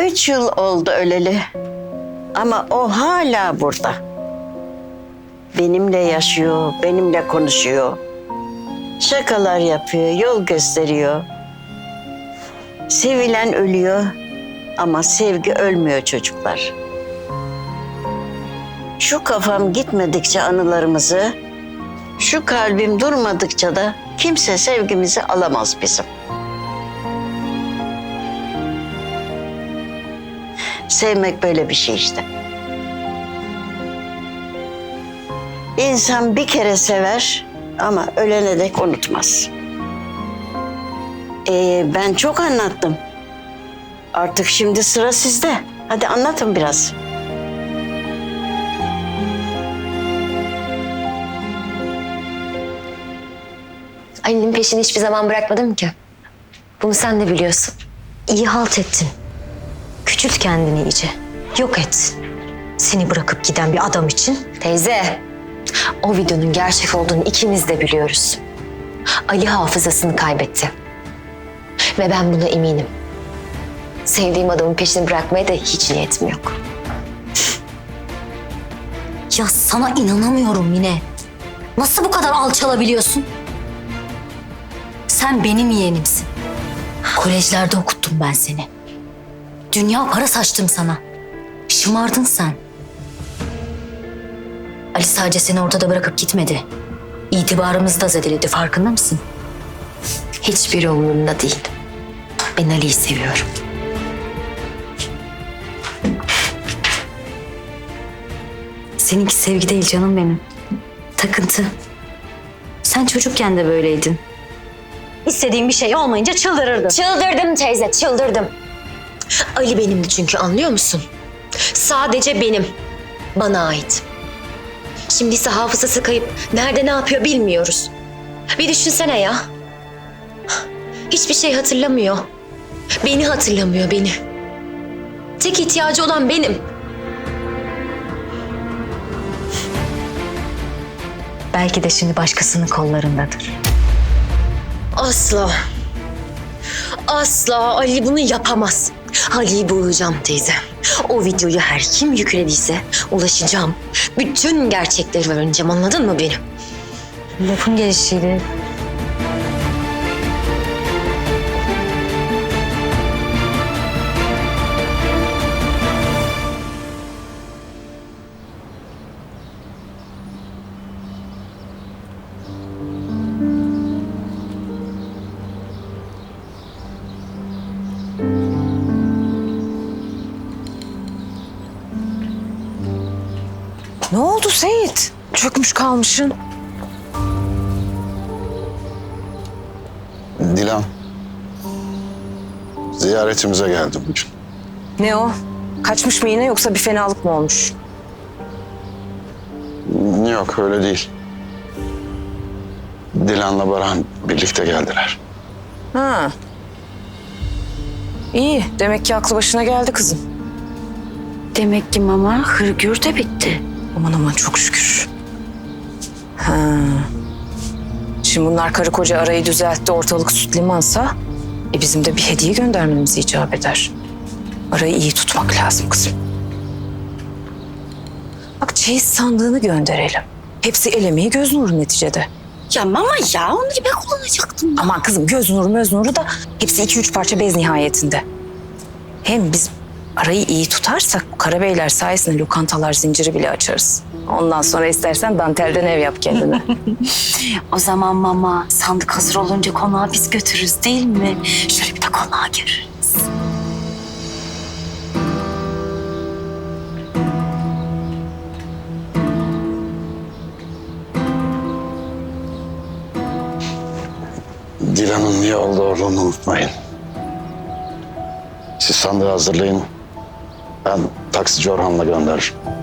Üç yıl oldu öleli. Ama o hala burada. Benimle yaşıyor, benimle konuşuyor. Şakalar yapıyor, yol gösteriyor. Sevilen ölüyor ama sevgi ölmüyor çocuklar. Şu kafam gitmedikçe anılarımızı, şu kalbim durmadıkça da kimse sevgimizi alamaz bizim. Sevmek böyle bir şey işte. İnsan bir kere sever ama ölene dek unutmaz. Ee, ben çok anlattım. Artık şimdi sıra sizde. Hadi anlatın biraz. Ali'nin peşini hiçbir zaman bırakmadım ki. Bunu sen de biliyorsun. İyi halt ettin. Küçült kendini iyice. Yok et. Seni bırakıp giden bir adam için Teyze, o videonun gerçek olduğunu ikimiz de biliyoruz. Ali hafızasını kaybetti. Ve ben buna eminim. Sevdiğim adamın peşini bırakmaya da hiç niyetim yok. Ya sana inanamıyorum yine. Nasıl bu kadar alçalabiliyorsun? Sen benim yeğenimsin. Kolejlerde okuttum ben seni. Dünya para saçtım sana. Şımardın sen. Ali sadece seni ortada bırakıp gitmedi. İtibarımızı da zedeledi farkında mısın? Hiçbir umurumda değil. Ben Ali'yi seviyorum. Seninki sevgi değil canım benim. Takıntı. Sen çocukken de böyleydin. İstediğin bir şey olmayınca çıldırırdın. Çıldırdım teyze, çıldırdım. Ali benimdi çünkü anlıyor musun? Sadece benim. Bana ait. Şimdi ise hafızası kayıp nerede ne yapıyor bilmiyoruz. Bir düşünsene ya. Hiçbir şey hatırlamıyor. Beni hatırlamıyor beni. Tek ihtiyacı olan benim. Belki de şimdi başkasının kollarındadır. Asla. Asla Ali bunu yapamaz. Ali'yi bulacağım teyze. O videoyu her kim yüklediyse ulaşacağım. Bütün gerçekleri öğreneceğim anladın mı beni? Lafın gelişiyle Seyit? Çökmüş kalmışsın. Dilan. Ziyaretimize geldi bugün. Ne o? Kaçmış mı yine yoksa bir fenalık mı olmuş? Yok öyle değil. Dilan'la Baran birlikte geldiler. Ha. İyi. Demek ki aklı başına geldi kızım. Demek ki mama hırgür de bitti. Aman aman çok şükür. Ha. Şimdi bunlar karı koca arayı düzeltti ortalık süt limansa e bizim de bir hediye göndermemiz icap eder. Arayı iyi tutmak lazım kızım. Bak çeyiz sandığını gönderelim. Hepsi el emeği göz nuru neticede. Ya mama ya onu ben kullanacaktım. Aman kızım göz nuru möz nuru da hepsi iki üç parça bez nihayetinde. Hem biz arayı iyi tutarsak bu Karabeyler sayesinde lokantalar zinciri bile açarız. Ondan sonra istersen dantelden ev yap kendine. O zaman mama sandık hazır olunca konağa biz götürürüz değil mi? Şöyle bir de konağa görürüz. Dilan'ın niye orada olduğunu unutmayın. Siz sandığı hazırlayın. Ben taksici Orhan'la gönderirim.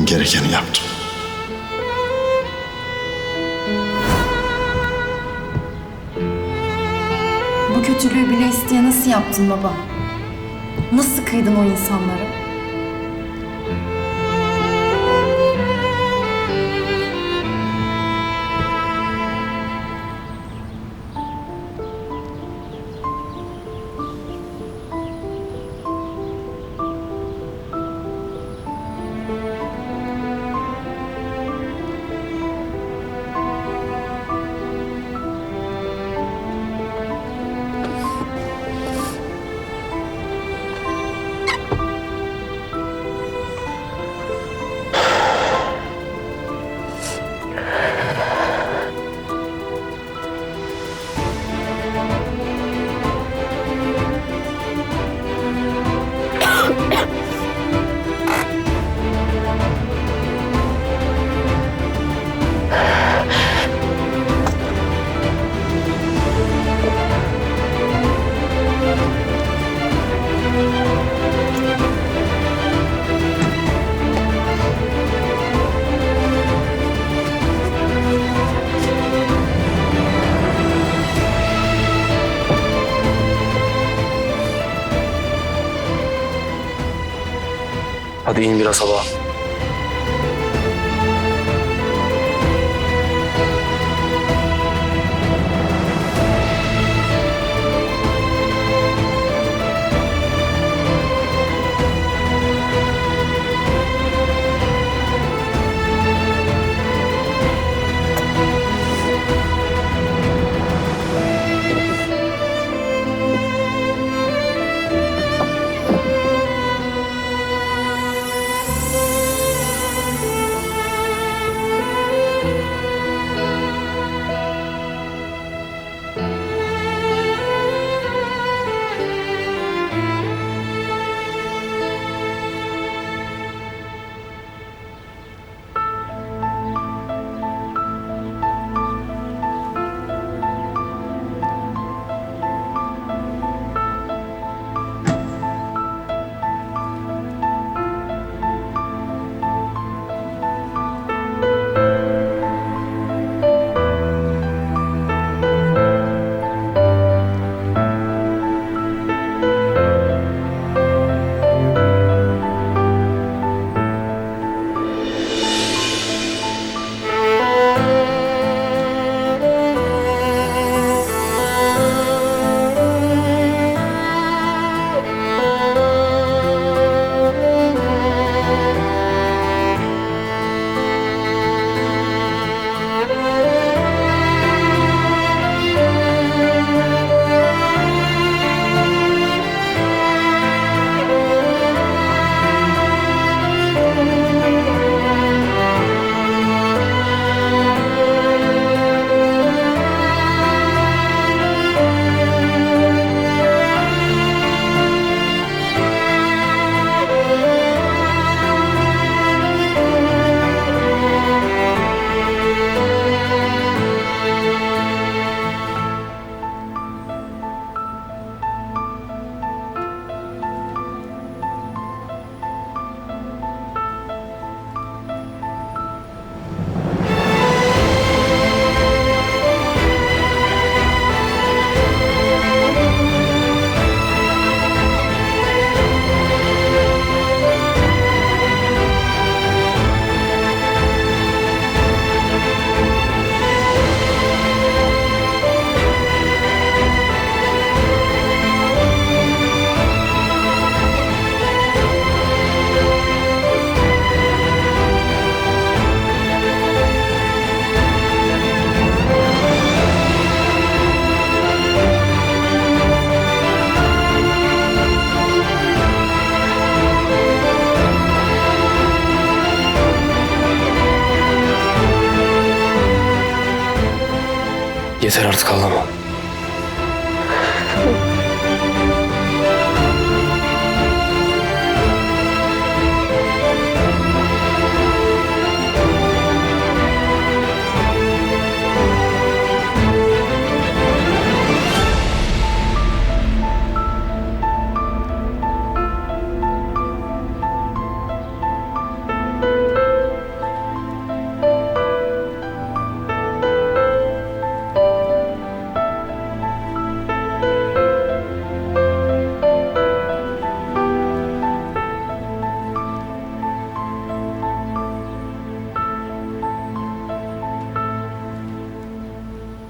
Ben gerekeni yaptım. Bu kötülüğü bile isteye nasıl yaptın baba? Nasıl kıydın o insanlara? Hadi in biraz hava. Yeter artık ağlama.